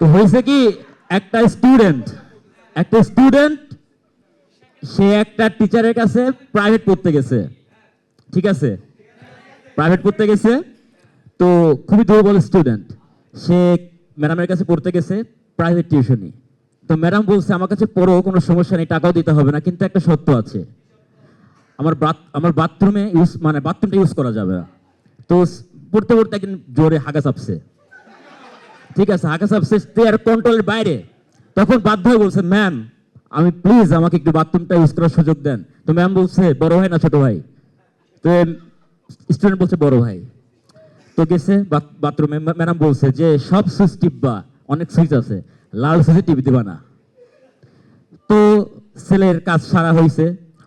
হয়েছে কি, একটা স্টুডেন্ট একটা স্টুডেন্ট সে একটা টিচারের কাছে প্রাইভেট পড়তে গেছে। ঠিক আছে? প্রাইভেট পড়তে গেছে। তো খুবই দুর্বল স্টুডেন্ট সে ম্যাডামের কাছে পড়তে গেছে প্রাইভেট টিউশনি তো ম্যাডাম বলছে, আমার কাছে পড়ো, কোনো সমস্যা নেই, টাকাও দিতে হবে না, কিন্তু একটা সত্য আছে। আমার আমার বাথরুমে ইউজ মানে বাথরুমটা ইউজ করা যাবে না। তো পড়তে পড়তে একদিন জোরে হাগা চাপছে। ঠিক আছে হাগা চাপছে আর কন্ট্রোলের বাইরে। তখন বাধ্য হয়ে বলছে ম্যাম আমি প্লিজ আমাকে একটু বাথরুমটা ইউজ করার সুযোগ দেন। তো ম্যাম বলছে, বড় ভাই না ছোট ভাই? তো স্টুডেন্ট বলছে, বড় ভাই। তো গেছে বাথরুমে ম্যাডাম বলছে যে, সব সুইচ টিপবা, অনেক সুইচ আছে, লাল সুইচে টিপ দিবা না। তো ছেলের কাজ সারা হয়েছে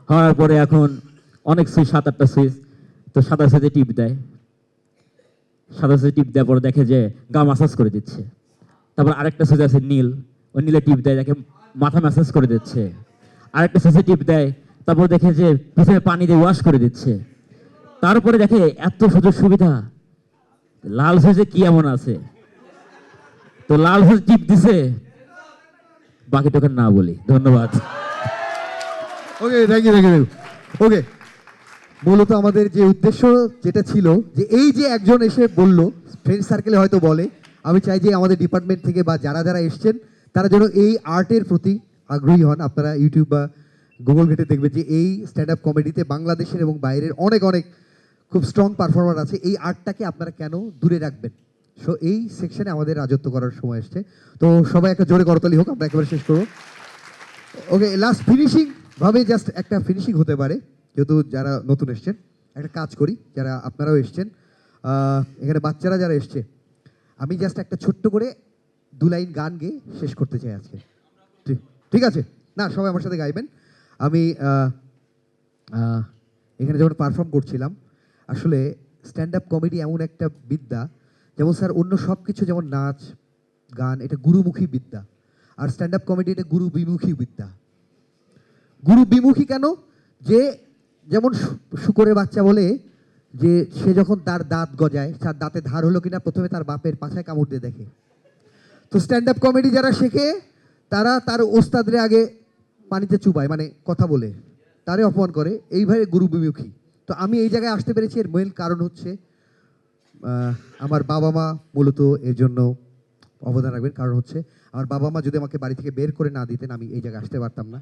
হওয়ার পরে এখন অনেক সুইচ, সাত আটটা সুইচ, তো সাদা সুইচে টিপ দেয়। সাদা সাদা টিপ দেওয়ার পর দেখে যে গা মাসাজ করে দিচ্ছে। তারপর আরেকটা সুইচ আছে নীল, ওই নীলে টিপ দেয়, দেখে মাথা ম্যাসাজ করে দিচ্ছে। আরেকটা সুইচে টিপ দেয়, তারপর দেখে যে পিছনে পানি দিয়ে ওয়াশ করে দিচ্ছে। তারপরে দেখে এত সুযোগ সুবিধা, লাল সুইচে কি এমন আছে? তো লাল সুইচ টিপ দিছে বাকি তোকে না বলি, ধন্যবাদ। Okay thank you thank you okay মূলত আমাদের যে উদ্দেশ্য যেটা ছিল যে এই যে একজন এসে বলল ফ্রেন্ড সার্কেলে হয়তো বলে, আমি চাই যে আমাদের ডিপার্টমেন্ট থেকে বা যারা যারা এসছেন, তারা যেন এই আর্টের প্রতি আগ্রহী হন। আপনারা ইউটিউব বা গুগল ঘেটে দেখবেন যে এই স্ট্যান্ড আপ কমেডিতে বাংলাদেশের এবং বাইরের অনেক অনেক খুব স্ট্রং পারফর্মার আছে। এই আর্টটাকে আপনারা কেন দূরে রাখবেন? সো এই সেকশনে আমাদের রাজত্ব করার সময় এসছে। তো সবাই একটা জোরে করতালি হোক, আমরা একেবারে শেষ করব। ওকে লাস্ট ফিনিশিং ভাবে জাস্ট একটা ফিনিশিং হতে পারে। যেহেতু যারা নতুন এসছেন, একটা কাজ করি, যারা আপনারাও এসছেন এখানে বাচ্চারা যারা এসছে, আমি জাস্ট একটা ছোট্ট করে দু লাইন গান গেয়ে শেষ করতে চাই আজকে। ঠিক- আছে? না, সবাই আমার সাথে গাইবেন। আমি এখানে যখন পারফর্ম করছিলাম, আসলে স্ট্যান্ড আপ কমেডি এমন একটা বিদ্যা, যেমন স্যার অন্য সব কিছু যেমন নাচ, গান, এটা গুরুমুখী বিদ্যা, আর স্ট্যান্ড আপ কমেডি এটা গুরু বিমুখী বিদ্যা। গুরু বিমুখী কেন? যে যেমন শুকরের বাচ্চা বলে যে সে যখন তার দাঁত গজায়, তার দাঁতে ধার হলো কিনা প্রথমে তার বাপের পাছায় কামড় দিয়ে দেখে। তো স্ট্যান্ড আপ কমেডি যারা শেখে, তারা তার ওস্তাদরে আগে পানিতে চুবায় মানে কথা বলে। তারে অপমান করে, এইভাবে গুরু বিমুখী। তো আমি এই জায়গায় আসতে পেরেছি, এর মেন কারণ হচ্ছে আমার বাবা মা মূলত এর জন্য অবদান রাখবেন। কারণ হচ্ছে, আমার বাবা মা যদি আমাকে বাড়ি থেকে বের করে না দিতেন, আমি এই জায়গায় আসতে পারতাম না।